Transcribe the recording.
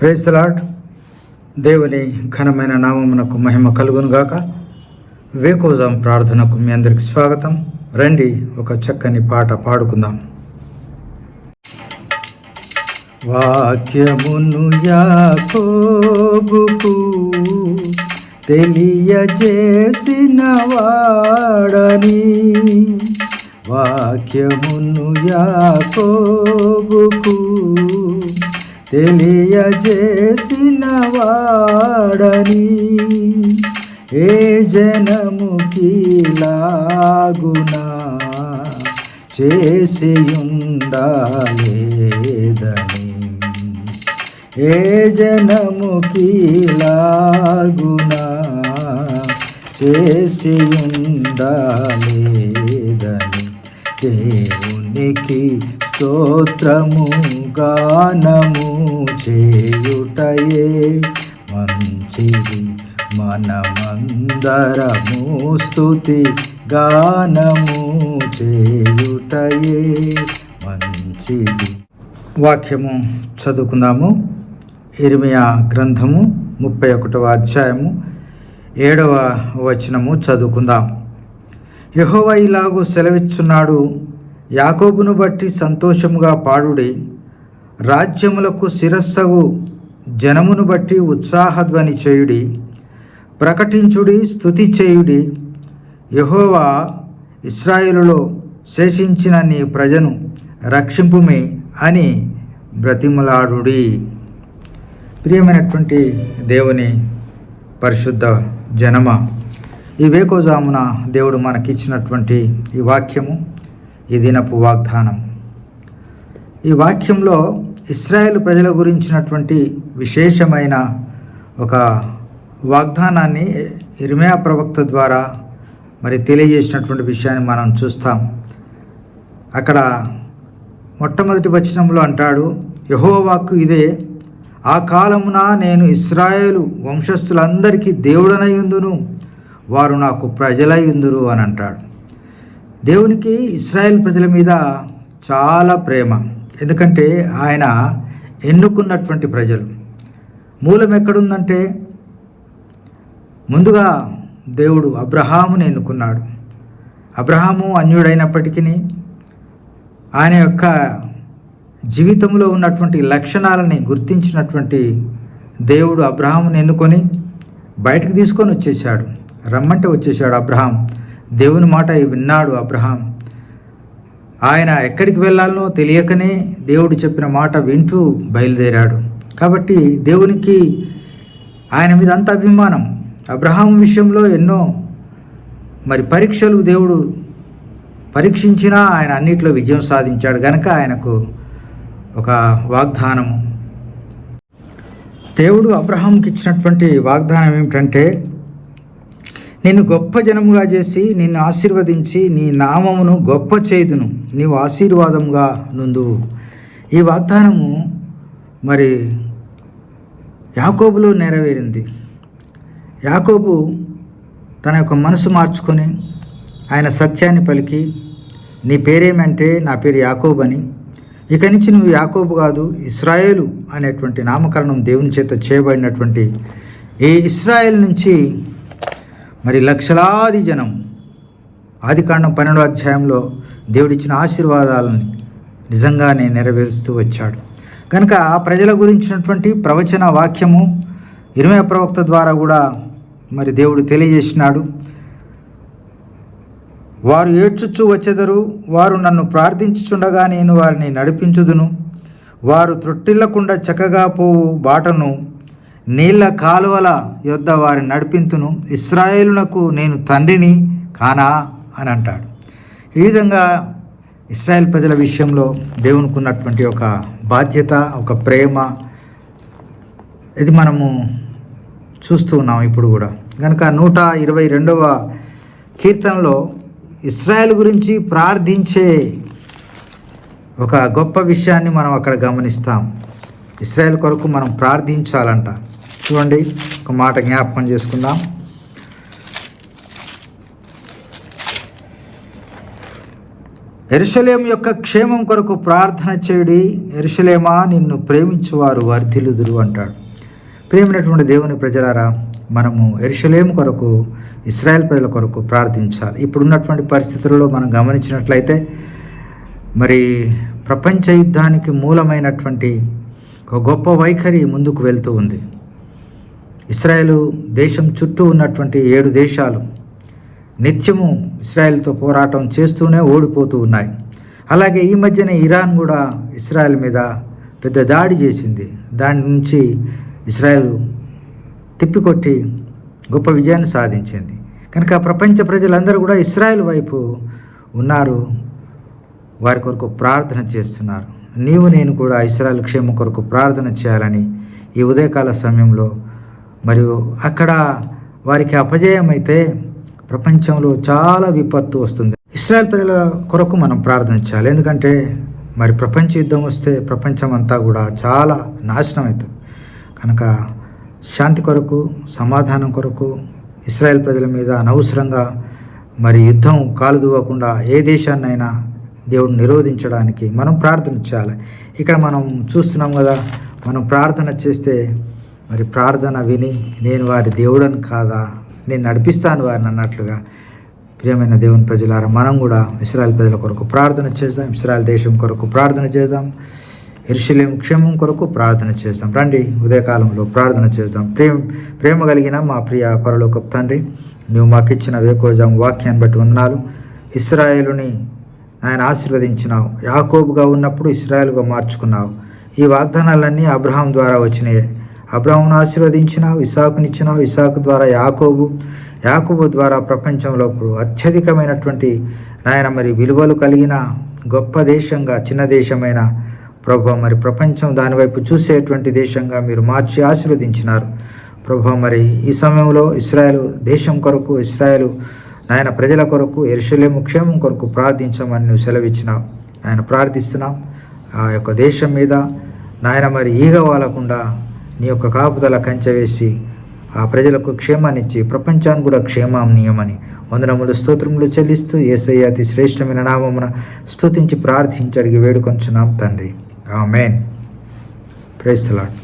Praise lord దేవుని ఘనమైన నామమునకు మహిమ కలుగునుగాక వేకోజాం ప్రార్థనకు మీ అందరికి స్వాగతం. రండి ఒక చక్కని పాట పాడుకుందాం. వాక్యమును యాకోబుకు తెలియజేసిన వాడని వాక్యమును యాకోబుకు తెలియజేసిన వాడని ఏ జనముకి లాగునా చేసి ఉండాలేదని ఏ జనముకి లాగునా చేసి ఉండాలేదని దేవునికి స్తోత్రము గానము చేయుటయే మంచిది. మనమందరము స్థుతి గానము చేయుటయే మంచిది. వాక్యము చదువుకుందాము. ఇరిమియా గ్రంథము ముప్పై ఒకటవ అధ్యాయము ఏడవ వచనము చదువుకుందాం. యహోవ ఇలాగూ సెలవిచ్చున్నాడు. యాకోబును బట్టి సంతోషముగా పాడుడి. రాజ్యములకు శిరస్సగు జనమును బట్టి ఉత్సాహధ్వని చేయుడి. ప్రకటించుడి స్థుతి చేయుడి. యెహోవా ఇస్రాయేలులో శేషించిన నీ ప్రజను రక్షింపుమే అని బ్రతిమలాడుడి. ప్రియమైనటువంటి దేవుని పరిశుద్ధ జనమ ఈ వేకోజామున దేవుడు మనకిచ్చినటువంటి ఈ వాక్యము ఈ దినపు వాగ్దానం ఈ వాక్యంలో ఇస్రాయేల్ ప్రజల గురించినటువంటి విశేషమైన ఒక వాగ్దానాన్ని ఇర్మయా ప్రవక్త ద్వారా మరి తెలియజేసినటువంటి విషయాన్ని మనం చూస్తాం. అక్కడ మొట్టమొదటి వచనంలో అంటాడు యహోవాక్కు ఇదే ఆ కాలమున నేను ఇస్రాయేలు వంశస్థులందరికీ దేవుడనయుందును వారు నాకు ప్రజలయుందురు అని అంటాడు. దేవునికి ఇస్రాయేల్ ప్రజల మీద చాలా ప్రేమ. ఎందుకంటే ఆయన ఎన్నుకున్నటువంటి ప్రజలు. మూలం ఎక్కడుందంటే ముందుగా దేవుడు అబ్రహాముని ఎన్నుకున్నాడు. అబ్రహాము అన్యుడైనప్పటికీ ఆయన యొక్క జీవితంలో ఉన్నటువంటి లక్షణాలని గుర్తించినటువంటి దేవుడు అబ్రహాముని ఎన్నుకొని బయటకు తీసుకొని వచ్చేసాడు రమ్మంటే వచ్చేసాడు అబ్రహాం. దేవుని మాట విన్నాడు అబ్రహాం. ఆయన ఎక్కడికి వెళ్ళాలనో తెలియకనే దేవుడు చెప్పిన మాట వింటూ బయలుదేరాడు. కాబట్టి దేవునికి ఆయన మీద అంత అభిమానం. అబ్రహాం విషయంలో ఎన్నో మరి పరీక్షలు దేవుడు పరీక్షించినా ఆయన అన్నిట్లో విజయం సాధించాడు. గనక ఆయనకు ఒక వాగ్దానము. దేవుడు అబ్రహాంకి ఇచ్చినటువంటి వాగ్దానం ఏమిటంటే నిన్ను గొప్ప జనముగా చేసి నిన్ను ఆశీర్వదించి నీ నామమును గొప్ప చేదును నీవు ఆశీర్వాదంగా నుందువు ఈ వాగ్దానము మరి యాకోబులో నెరవేరింది. యాకోబు తన యొక్క మనసు మార్చుకొని ఆయన సత్యాన్ని పలికి నీ పేరేమంటే నా పేరు యాకోబు అని. ఇక నుంచి నువ్వు యాకోబు కాదు ఇస్రాయేలు అనేటువంటి నామకరణం దేవుని చేత చేయబడినటువంటి ఈ ఇస్రాయేల్ నుంచి మరి లక్షలాది జనం. ఆదికాండం పన్నెండో అధ్యాయంలో దేవుడిచ్చిన ఆశీర్వాదాలని నిజంగానే నెరవేరుస్తూ వచ్చాడు. కనుక ఆ ప్రజల గురించినటువంటి ప్రవచన వాక్యము ఇరవై ప్రవక్త ద్వారా కూడా మరి దేవుడు తెలియజేసినాడు. వారు ఏడ్చుచు వచ్చెదరు వారు నన్ను ప్రార్థించుచుండగా నేను వారిని నడిపించుదును. వారు త్రొట్టిల్లకుండా చక్కగా పోవు బాటను నీళ్ళ కాలువల యొద్ద వారిని నడిపింతును ఇస్రాయేలునకు నేను తండ్రిని కానా అని అంటాడు. ఈ విధంగా ఇస్రాయేల్ ప్రజల విషయంలో దేవునికి ఉన్నటువంటి ఒక బాధ్యత ఒక ప్రేమ ఇది మనము చూస్తూ ఉన్నాం ఇప్పుడు కూడా. కనుక నూట ఇరవై రెండవ కీర్తనలో ఇస్రాయేల్ గురించి ప్రార్థించే ఒక గొప్ప విషయాన్ని మనం అక్కడ గమనిస్తాం. ఇస్రాయేల్ కొరకు మనం ప్రార్థించాలంట. చూడండి ఒక మాట జ్ఞాపకం చేసుకుందాం. ఎరుషలేం యొక్క క్షేమం కొరకు ప్రార్థన చేయుడి ఎరుషలేమా నిన్ను ప్రేమించువారు వర్ధిల్లుదురు అంటాడు. ప్రేమైనటువంటి దేవుని ప్రజలారా మనము ఎరుషలేం కొరకు ఇస్రాయెల్ ప్రజల కొరకు ప్రార్థించాలి. ఇప్పుడున్నటువంటి పరిస్థితులలో మనం గమనించినట్లయితే మరి ప్రపంచ యుద్ధానికి మూలమైనటువంటి ఒక గొప్ప వైఖరి ముందుకు వెళ్తూ ఉంది. ఇస్రాయేలు దేశం చుట్టూ ఉన్నటువంటి ఏడు దేశాలు నిత్యము ఇస్రాయేల్తో పోరాటం చేస్తూనే ఓడిపోతూ ఉన్నాయి. అలాగే ఈ మధ్యనే ఇరాన్ కూడా ఇస్రాయెల్ మీద పెద్ద దాడి చేసింది. దాని నుంచి ఇస్రాయెల్ తిప్పికొట్టి గొప్ప విజయాన్ని సాధించింది. కనుక ప్రపంచ ప్రజలందరూ కూడా ఇస్రాయెల్ వైపు ఉన్నారు. వారి కొరకు ప్రార్థన చేస్తున్నారు. నీవు నేను కూడా ఇస్రాయల్ క్షేమం కొరకు ప్రార్థన చేయాలని ఈ ఉదయకాల సమయంలో మరియు అక్కడ వారికి అపజయం అయితే ప్రపంచంలో చాలా విపత్తు వస్తుంది. ఇస్రాయల్ ప్రజల కొరకు మనం ప్రార్థన చేయాలి ఎందుకంటే మరి ప్రపంచ యుద్ధం వస్తే ప్రపంచం అంతా కూడా చాలా నాశనం అవుతుంది కనుక శాంతి కొరకు సమాధానం కొరకు ఇస్రాయల్ ప్రజల మీద అనవసరంగా మరి యుద్ధం కాలు దువ్వకుండా ఏ దేశాన్నైనా దేవుడు నిరోధించడానికి మనం ప్రార్థన చేయాలి ఇక్కడ మనం చూస్తున్నాం కదా మనం ప్రార్థన చేస్తే మరి ప్రార్థన విని నేను వారి దేవుడని కాదా? నేను నడిపిస్తాను వారిని అన్నట్లుగా ప్రియమైన దేవుని ప్రజలారా మనం కూడా ఇస్రాయల్ ప్రజల కొరకు ప్రార్థన చేద్దాం ఇస్రాయల్ దేశం కొరకు ప్రార్థన చేద్దాం ఇరుషులేం క్షేమం కొరకు ప్రార్థన చేద్దాం. రండి ఉదయకాలంలో ప్రార్థన చేద్దాం. ప్రేమ ప్రేమ కలిగిన మా ప్రియ పరలోక తండ్రి నువ్వు మాకు ఇచ్చిన వేకోజాం వాక్యాన్ని బట్టి వందనాలు. ఇస్రాయేలుని ఆయన ఆశీర్వదించినావు. యాకోబుగా ఉన్నప్పుడు ఇస్రాయేల్గా మార్చుకున్నావు. ఈ వాగ్దానాలన్నీ అబ్రహాం ద్వారా వచ్చినాయి. అబ్రహాంను ఆశీర్వదించినావు ఇసాకునిచ్చినావు ఇసాకు ద్వారా యాకోబు యాకోబు ద్వారా ప్రపంచంలో ఇప్పుడు అత్యధికమైనటువంటి నాయన మరి విలువలు కలిగిన గొప్ప దేశంగా చిన్న దేశమైన ప్రభు మరి ప్రపంచం దానివైపు చూసేటువంటి దేశంగా మీరు మార్చి ఆశీర్వదించినారు. ప్రభు మరి ఈ సమయంలో ఇస్రాయలు దేశం కొరకు ఇస్రాయలు నాయన ప్రజల కొరకు ఎరుశల్యము క్షేమం కొరకు ప్రార్థించమని నువ్వు సెలవిచ్చినావు. ఆయన ప్రార్థిస్తున్నాం. ఆ యొక్క దేశం మీద నాయన మరి ఈగ వాలకుండా నీ యొక్క కాపుదల కంచె వేసి ఆ ప్రజలకు క్షేమాన్నిచ్చి ప్రపంచాన్ని కూడా క్షేమాన్నియమని వందనములు స్తోత్రములు చెల్లిస్తూ ఏసయ్య అతి శ్రేష్టమైన నామమున స్తుతించి ప్రార్థించి అడిగి వేడుకొంచున్నాం తండ్రి. ఆమెన్. Price lord